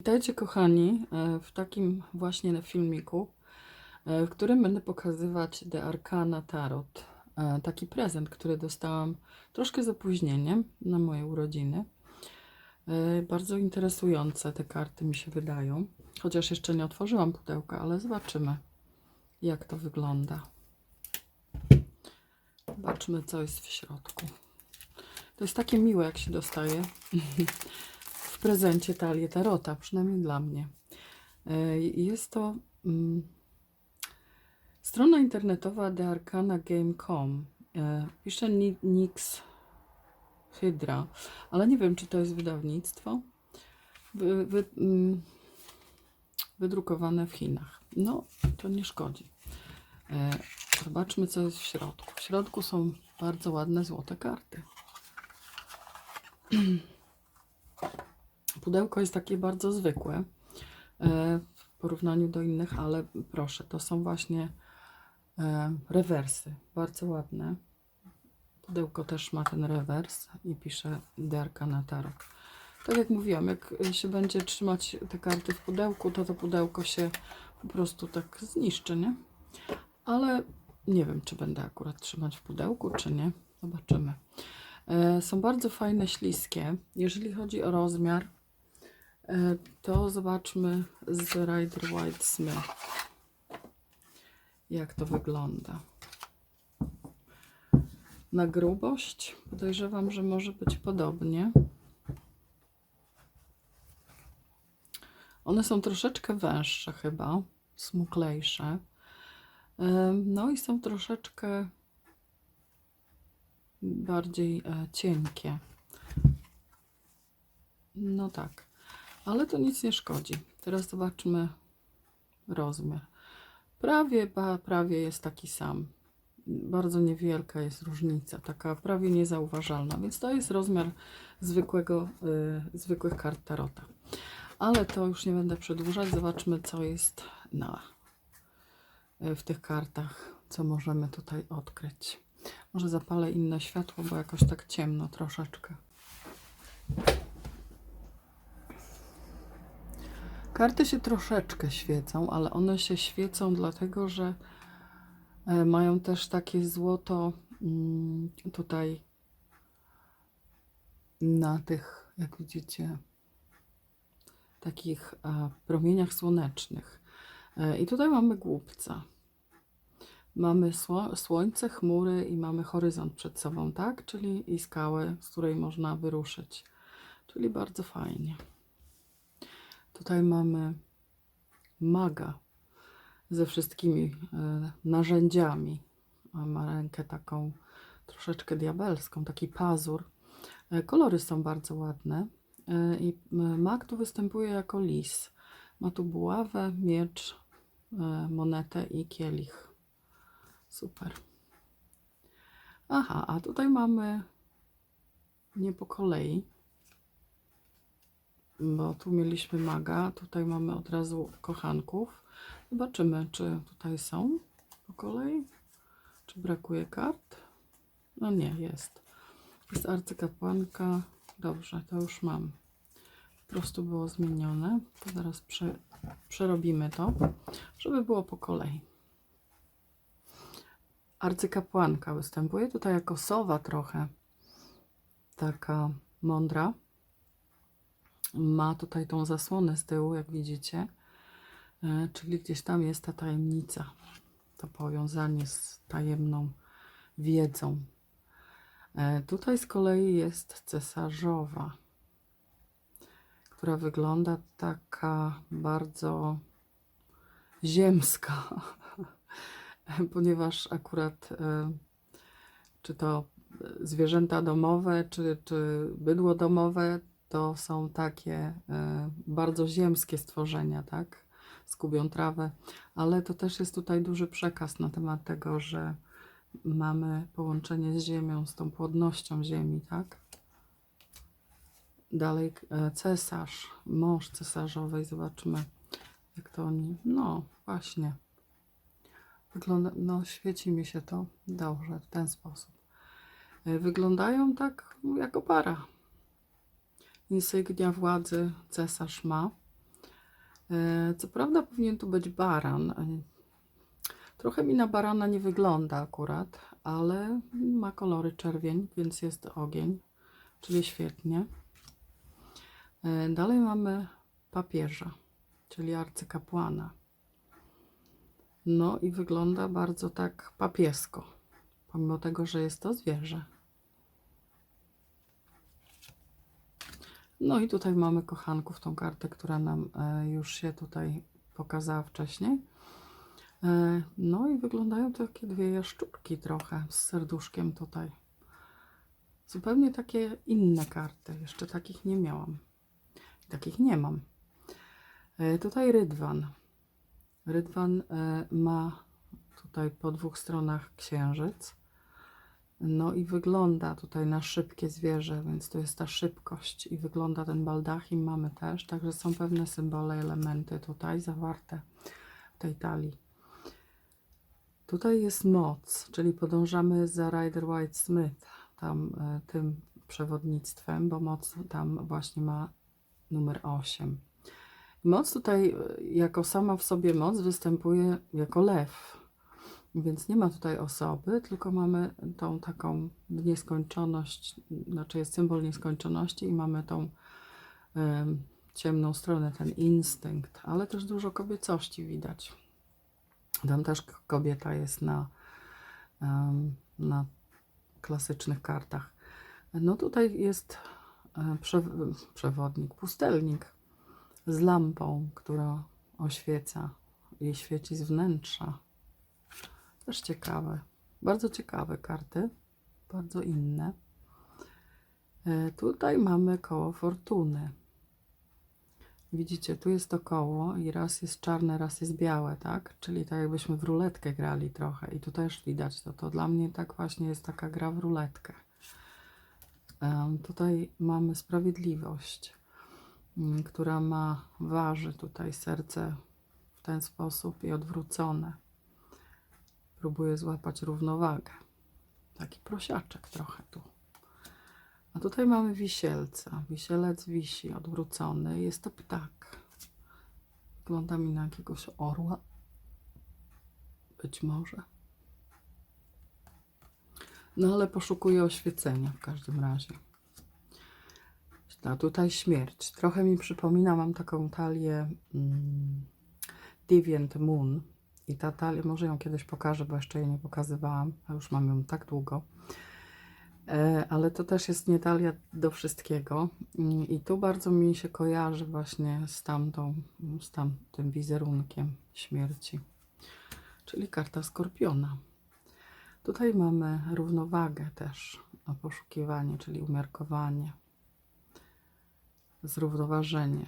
Witajcie kochani e, w takim właśnie filmiku, e, w którym będę pokazywać The Arcana Tarot. E, Taki prezent, który dostałam troszkę z opóźnieniem na moje urodziny. Bardzo interesujące te karty mi się wydają. Chociaż jeszcze nie otworzyłam pudełka, ale zobaczymy jak to wygląda. Zobaczmy co jest w środku. To jest takie miłe jak się dostaje w prezencie talię tarota, przynajmniej dla mnie. E, Jest to mm, strona internetowa thearcanagame.com. E, Pisze Ni- Nix Hydra, ale nie wiem, czy to jest wydawnictwo. Wy, wy, mm, wydrukowane w Chinach. No, to nie szkodzi. E, Zobaczmy, co jest w środku. W środku są bardzo ładne złote karty. Pudełko jest takie bardzo zwykłe e, w porównaniu do innych, ale proszę, to są właśnie e, rewersy, bardzo ładne. Pudełko też ma ten rewers i pisze Derka na tarot. Tak jak mówiłam, jak się będzie trzymać te karty w pudełku, to to pudełko się po prostu tak zniszczy, nie? Ale nie wiem, czy będę akurat trzymać w pudełku, czy nie. Zobaczymy. E, Są bardzo fajne, śliskie. Jeżeli chodzi o rozmiar, to zobaczmy z Rider White Smith, jak to wygląda. Na grubość podejrzewam, że może być podobnie. One są troszeczkę węższe chyba, smuklejsze. E, No i są troszeczkę bardziej e, cienkie. No tak, ale to nic nie szkodzi. Teraz zobaczmy rozmiar. Prawie, prawie jest taki sam. Bardzo niewielka jest różnica, taka prawie niezauważalna, więc to jest rozmiar zwykłego, y, zwykłych kart tarota. Ale to już nie będę przedłużać. Zobaczmy, co jest na, y, w tych kartach, co możemy tutaj odkryć. Może zapalę inne światło, bo jakoś tak ciemno troszeczkę. Karty się troszeczkę świecą, ale one się świecą dlatego, że e, mają też takie złoto mm, tutaj na tych, jak widzicie, takich e, promieniach słonecznych. E, I tutaj mamy głupca. Mamy sło, słońce, chmury i mamy horyzont przed sobą, tak? Czyli i skałę, z której można wyruszyć. Czyli bardzo fajnie. Tutaj mamy maga ze wszystkimi e, narzędziami. A Ma rękę taką troszeczkę diabelską, taki pazur. E, kolory są bardzo ładne. E, I mag tu występuje jako lis. Ma tu buławę, miecz, e, monetę i kielich. Super. Aha, a tutaj mamy nie po kolei, bo tu mieliśmy maga, tutaj mamy od razu kochanków. Zobaczymy, czy tutaj są po kolei, czy brakuje kart. No nie, jest. Jest arcykapłanka. Dobrze, to już mam. Po prostu było zmienione. To zaraz prze, przerobimy to, żeby było po kolei arcykapłanka występuje tutaj jako sowa trochę taka mądra. Ma tutaj tą zasłonę z tyłu, jak widzicie, E, czyli gdzieś tam jest ta tajemnica, to powiązanie z tajemną wiedzą. E, Tutaj z kolei jest cesarzowa, która wygląda taka bardzo ziemska ponieważ akurat e, czy to zwierzęta domowe, czy, czy bydło domowe, to są takie e, bardzo ziemskie stworzenia, tak? Skubią trawę, ale to też jest tutaj duży przekaz na temat tego, że mamy połączenie z ziemią, z tą płodnością ziemi, tak? Dalej e, cesarz, mąż cesarzowej, zobaczymy jak to oni, no właśnie. Wygląda, no świeci mi się to dobrze w ten sposób. E, Wyglądają tak jako para. Insygnia władzy cesarz ma. E, Co prawda powinien tu być baran. E, Trochę mi na barana nie wygląda akurat, ale ma kolory czerwień, więc jest ogień, czyli świetnie. E, Dalej mamy papieża, czyli arcykapłana. No i wygląda bardzo tak papiesko, pomimo tego, że jest to zwierzę. No i tutaj mamy kochanków, tą kartę, która nam e, już się tutaj pokazała wcześniej. E, No i wyglądają takie dwie jaszczurki trochę z serduszkiem tutaj. Zupełnie takie inne karty. Jeszcze takich nie miałam. Takich nie mam. E, Tutaj rydwan. Rydwan ma tutaj po dwóch stronach księżyc. No i wygląda tutaj na szybkie zwierzę, więc to jest ta szybkość i wygląda ten baldachim mamy też, także są pewne symbole, elementy tutaj zawarte w tej talii. Tutaj jest moc, czyli podążamy za Rider White Smith, tam e, tym przewodnictwem, bo moc tam właśnie ma numer 8. Moc tutaj, e, jako sama w sobie moc, występuje jako lew. Więc nie ma tutaj osoby, tylko mamy tą taką nieskończoność, znaczy jest symbol nieskończoności i mamy tą em, ciemną stronę, ten instynkt, ale też dużo kobiecości widać. Tam też kobieta jest na, em, na klasycznych kartach. No tutaj jest e, prze, przewodnik, pustelnik z lampą, która oświeca i świeci z wnętrza. Też ciekawe. Bardzo ciekawe karty. Bardzo inne. E, Tutaj mamy koło fortuny. Widzicie, tu jest to koło i raz jest czarne, raz jest białe, tak? Czyli tak jakbyśmy w ruletkę grali trochę. I tu też widać to. To dla mnie tak właśnie jest taka gra w ruletkę. Em, Tutaj mamy sprawiedliwość, mm, która ma, waży tutaj serce w ten sposób i odwrócone próbuje złapać równowagę. Taki prosiaczek trochę tu. A tutaj mamy wisielca. Wisielec wisi odwrócony. Jest to ptak. Wygląda mi na jakiegoś orła. Być może. No ale poszukuję oświecenia w każdym razie. A tutaj śmierć. Trochę mi przypomina, mam taką talię mm, Deviant Moon. I ta talia, może ją kiedyś pokażę, bo jeszcze jej nie pokazywałam, a już mam ją tak długo. E, ale to też jest nie talia do wszystkiego. Mm, I tu bardzo mi się kojarzy właśnie z tamtą, z tamtym wizerunkiem śmierci. Czyli karta skorpiona. Tutaj mamy równowagę też, poszukiwanie, czyli umiarkowanie, zrównoważenie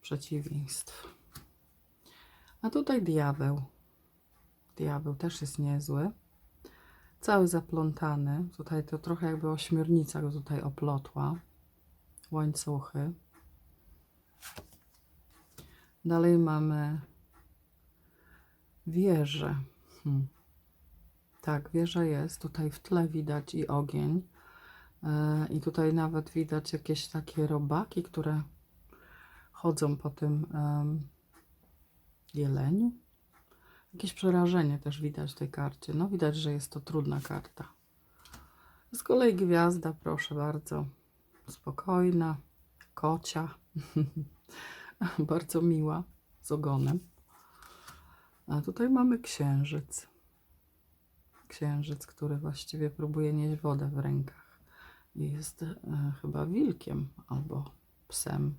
przeciwieństw. A tutaj diabeł. Diabeł też jest niezły. Cały zaplątany. Tutaj to trochę jakby ośmiornica go tutaj oplotła. Łańcuchy. Dalej mamy wieżę. Hmm. Tak, wieża jest. Tutaj w tle widać i ogień. E, I tutaj nawet widać jakieś takie robaki, które chodzą po tym em, jeleniu. Jakieś przerażenie też widać w tej karcie. No widać, że jest to trudna karta. Z kolei gwiazda, proszę bardzo. Spokojna, kocia. bardzo miła, z ogonem. A tutaj mamy księżyc. Księżyc, który właściwie próbuje nieść wodę w rękach. Jest e, chyba wilkiem albo psem.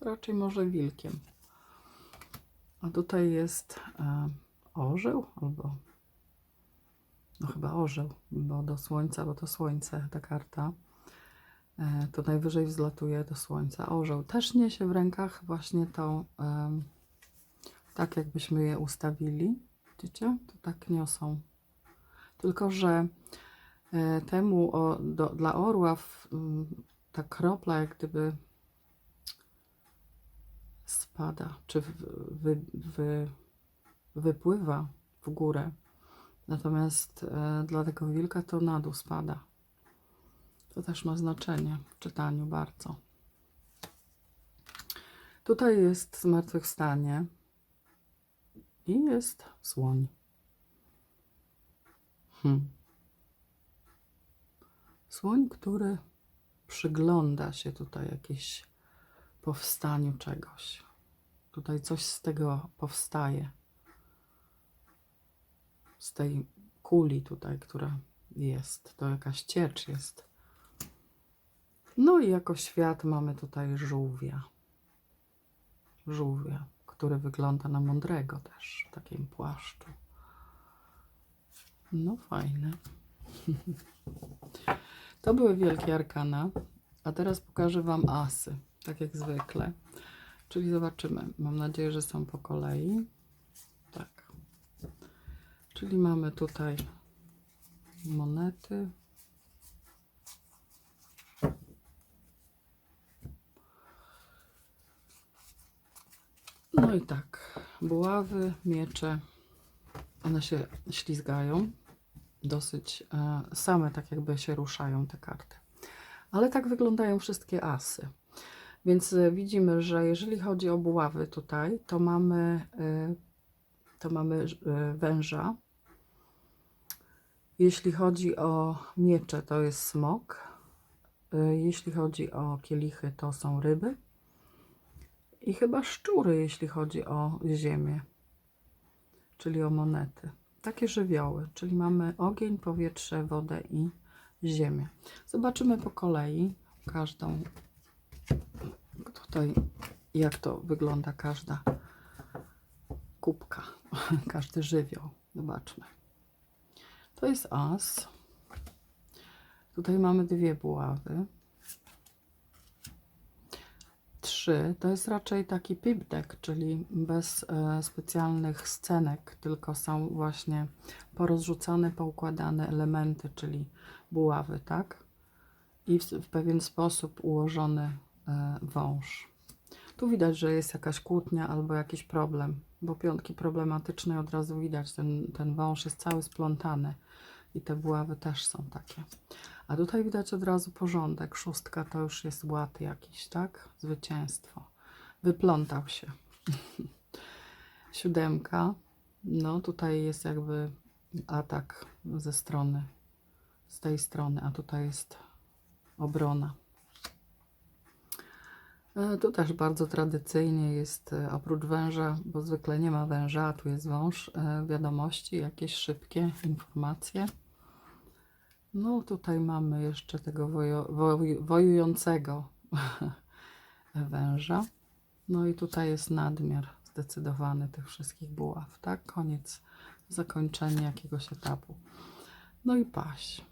Raczej może wilkiem. A tutaj jest e, orzeł albo no chyba orzeł, bo do słońca, bo to słońce ta karta. E, to najwyżej wzlatuje do słońca. Orzeł też niesie w rękach właśnie tą, em, tak jakbyśmy je ustawili. Widzicie? To tak niosą. Tylko, że e, temu o, do, dla orła w, ta kropla jak gdyby spada, czy wy, wy, wypływa w górę. Natomiast e, dla tego wilka to na dół spada. To też ma znaczenie w czytaniu bardzo. Tutaj jest zmartwychwstanie i jest słoń. Hmm. Słoń, który przygląda się tutaj jakieś powstaniu czegoś. Tutaj coś z tego powstaje. Z tej kuli tutaj, która jest. To jakaś ciecz jest. No i jako świat mamy tutaj żółwia. Żółwia, który wygląda na mądrego też w takim płaszczu. No fajne. To były wielkie arkana, a teraz pokażę Wam asy, tak jak zwykle. Czyli zobaczymy. Mam nadzieję, że są po kolei. Tak. Czyli mamy tutaj monety. No i tak, buławy, miecze, one się ślizgają, dosyć e, same tak jakby się ruszają te karty. Ale tak wyglądają wszystkie asy. Więc e, widzimy, że jeżeli chodzi o buławy tutaj, to mamy, e, to mamy e, węża. Jeśli chodzi o miecze, to jest smok. Jeśli chodzi o kielichy, to są ryby. I chyba szczury, jeśli chodzi o ziemię, czyli o monety. Takie żywioły, czyli mamy ogień, powietrze, wodę i ziemię. Zobaczymy po kolei każdą tutaj, jak to wygląda każda kubka, każdy żywioł. Zobaczmy. To jest as. Tutaj mamy dwie buławy. Trzy to jest raczej taki pip deck, czyli bez e, specjalnych scenek, tylko są właśnie porozrzucane, poukładane elementy, czyli buławy, tak? I w, w pewien sposób ułożony e, wąż. Tu widać, że jest jakaś kłótnia albo jakiś problem, bo piątki problematyczne od razu widać, ten, ten wąż jest cały splątany i te buławy też są takie. A tutaj widać od razu porządek. Szóstka to już jest ład jakiś, tak? Zwycięstwo. Wyplątał się. Siódemka. No tutaj jest jakby atak ze strony, z tej strony, a tutaj jest obrona. E, Tu też bardzo tradycyjnie jest e, oprócz węża, bo zwykle nie ma węża, a tu jest wąż, e, wiadomości, jakieś szybkie informacje. No tutaj mamy jeszcze tego wojo, woju, wojującego węża. No i tutaj jest nadmiar zdecydowany tych wszystkich buław, tak? Koniec, zakończenie jakiegoś etapu. No i paź.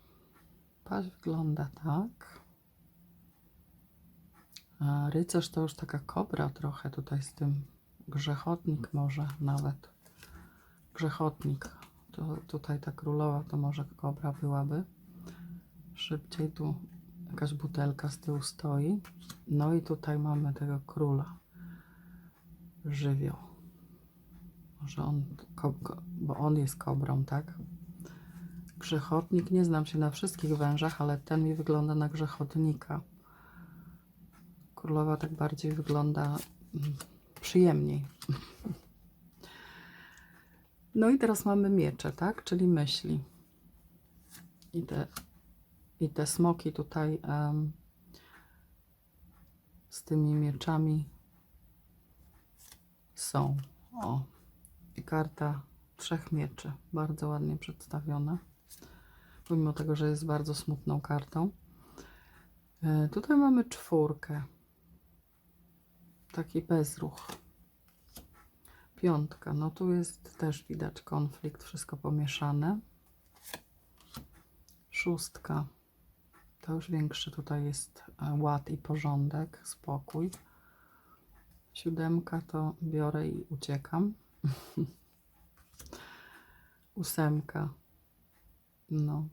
Paź wygląda tak. A rycerz to już taka kobra trochę tutaj z tym. Grzechotnik może nawet. Grzechotnik. To tutaj ta królowa to może kobra byłaby. Szybciej tu jakaś butelka z tyłu stoi. No i tutaj mamy tego króla. Żywioł. Może on, bo on jest kobrą, tak? Grzechotnik, nie znam się na wszystkich wężach, ale ten mi wygląda na grzechotnika. Królowa tak bardziej wygląda mm, przyjemniej. No i teraz mamy miecze, tak? Czyli myśli. I te, i te smoki tutaj em, z tymi mieczami są. O, i karta trzech mieczy. Bardzo ładnie przedstawiona. Pomimo tego, że jest bardzo smutną kartą. E, Tutaj mamy czwórkę. Taki bezruch. Piątka. No tu jest też widać konflikt, wszystko pomieszane. Szóstka. To już większy tutaj jest e, ład i porządek, spokój. Siódemka to biorę i uciekam. Ósemka. No,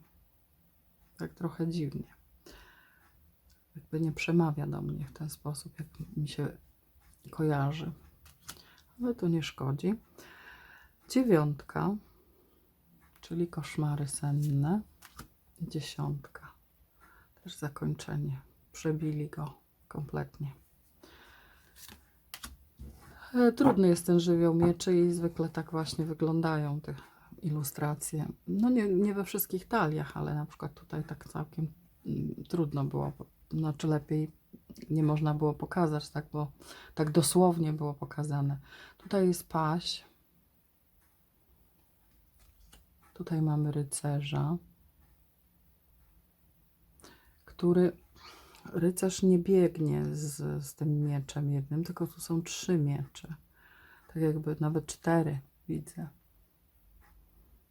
tak trochę dziwnie. Jakby nie przemawia do mnie w ten sposób, jak mi się kojarzy. Ale to nie szkodzi. Dziewiątka, czyli koszmary senne. Dziesiątka. Też zakończenie. Przebili go kompletnie. E, Trudny jest ten żywioł mieczy i zwykle tak właśnie wyglądają te ilustracje. No nie, nie we wszystkich taliach, ale na przykład tutaj tak całkiem mm, trudno było, znaczy lepiej nie można było pokazać, tak, bo tak dosłownie było pokazane. Tutaj jest paź. Tutaj mamy rycerza, który rycerz nie biegnie z, z tym mieczem jednym, tylko tu są trzy miecze. Tak jakby nawet cztery widzę.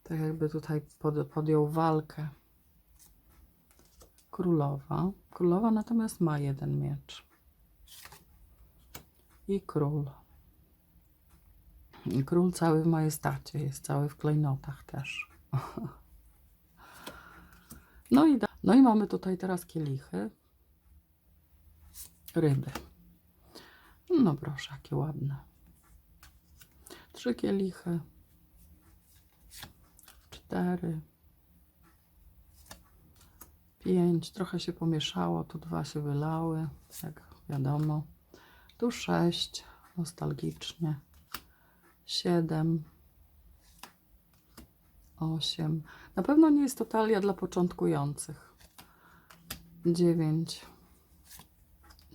Tak jakby tutaj pod, podjął walkę. Królowa. Królowa natomiast ma jeden miecz. I król. I król cały w majestacie, jest cały w klejnotach też. No i, no i mamy tutaj teraz kielichy. Ryby. No proszę, jakie ładne. Trzy kielichy. Cztery. Pięć. Trochę się pomieszało. Tu dwa się wylały, jak wiadomo. Tu sześć. Nostalgicznie. Siedem. Osiem. Na pewno nie jest to talia dla początkujących. Dziewięć.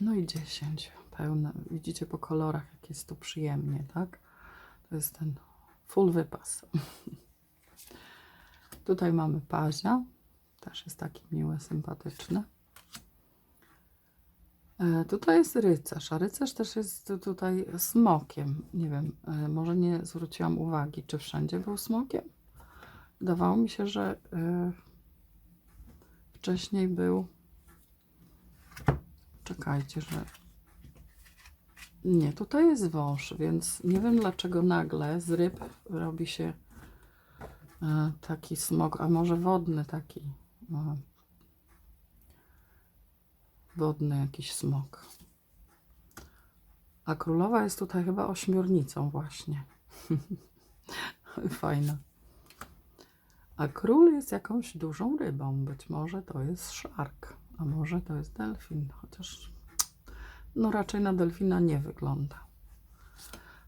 No i 10. Pełne. Widzicie po kolorach, jak jest tu przyjemnie, tak? To jest ten full wypas. Tutaj mamy pazia. Też jest taki miły, sympatyczny. E, Tutaj jest rycerz, a rycerz też jest tu- tutaj smokiem. Nie wiem, e, może nie zwróciłam uwagi, czy wszędzie był smokiem. Wydawało mi się, że e, wcześniej był Czekajcie, że. Nie, tutaj jest wąż, więc nie wiem dlaczego nagle z ryb robi się e, taki smok, a może wodny taki. Wodny jakiś smok. A królowa jest tutaj chyba ośmiornicą właśnie. Fajna. A król jest jakąś dużą rybą. Być może to jest szark, a może to jest delfin, chociaż no raczej na delfina nie wygląda.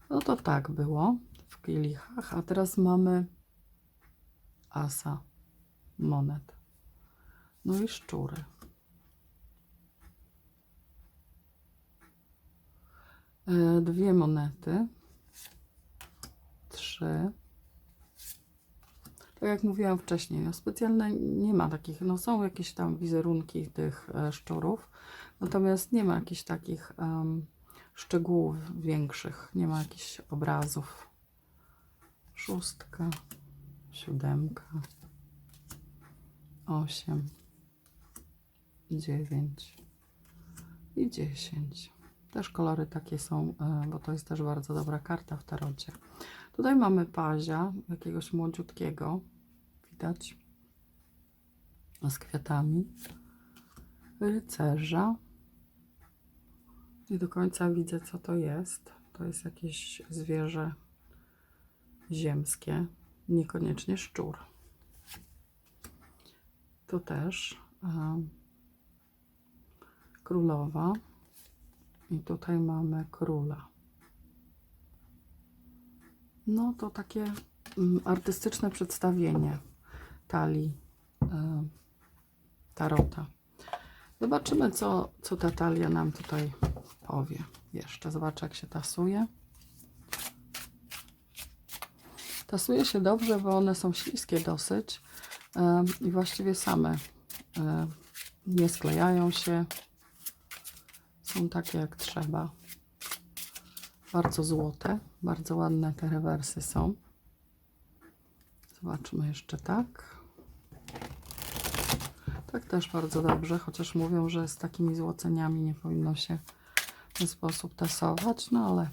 No to tak było w kielichach, a teraz mamy asa monet. No i szczury. E, Dwie monety. Trzy. Tak jak mówiłam wcześniej, no specjalne nie ma takich, no są jakieś tam wizerunki tych e, szczurów, natomiast nie ma jakichś takich em, szczegółów większych, nie ma jakichś obrazów. Szóstka, siódemka, osiem, dziewięć i dziesięć. Też kolory takie są, e, bo to jest też bardzo dobra karta w tarocie. Tutaj mamy pazia, jakiegoś młodziutkiego, widać, z kwiatami, rycerza. Nie do końca widzę, co to jest. To jest jakieś zwierzę ziemskie, niekoniecznie szczur. Tu też em, królowa i tutaj mamy króla. No to takie mm, artystyczne przedstawienie talii y, tarota. Zobaczymy, co, co ta talia nam tutaj powie. Jeszcze zobaczę, jak się tasuje. Tasuje się dobrze, bo one są śliskie dosyć y, i właściwie same y, nie sklejają się. Są takie jak trzeba bardzo złote, bardzo ładne te rewersy są. Zobaczmy jeszcze tak. Tak też bardzo dobrze, chociaż mówią, że z takimi złoceniami nie powinno się w ten sposób tasować, no ale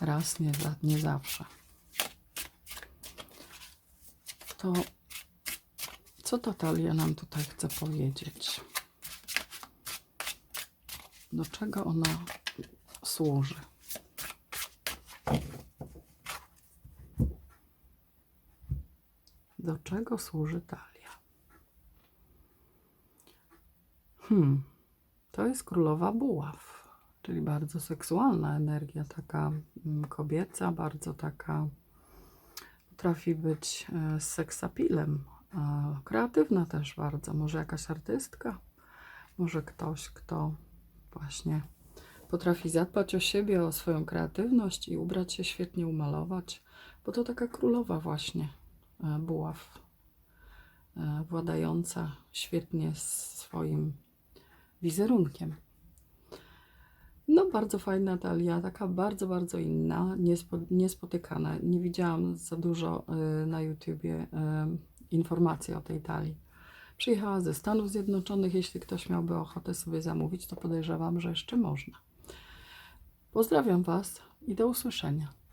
raz, nie, nie zawsze. To co ta talia nam tutaj chce powiedzieć? Do czego ona służy. Do czego służy talia? Hmm, to jest królowa buław. czyli bardzo seksualna energia, taka mm, kobieca, bardzo taka potrafi być e, z seksapilem, kreatywna też bardzo, może jakaś artystka, może ktoś, kto właśnie potrafi zadbać o siebie, o swoją kreatywność i ubrać się świetnie, umalować, bo to taka królowa właśnie e, buław, e, władająca świetnie swoim wizerunkiem. No, bardzo fajna talia, taka bardzo, bardzo inna, niespo, niespotykana. Nie widziałam za dużo y, na YouTubie informacji o tej talii. Przyjechała ze Stanów Zjednoczonych. Jeśli ktoś miałby ochotę sobie zamówić, to podejrzewam, że jeszcze można. Pozdrawiam Was i do usłyszenia.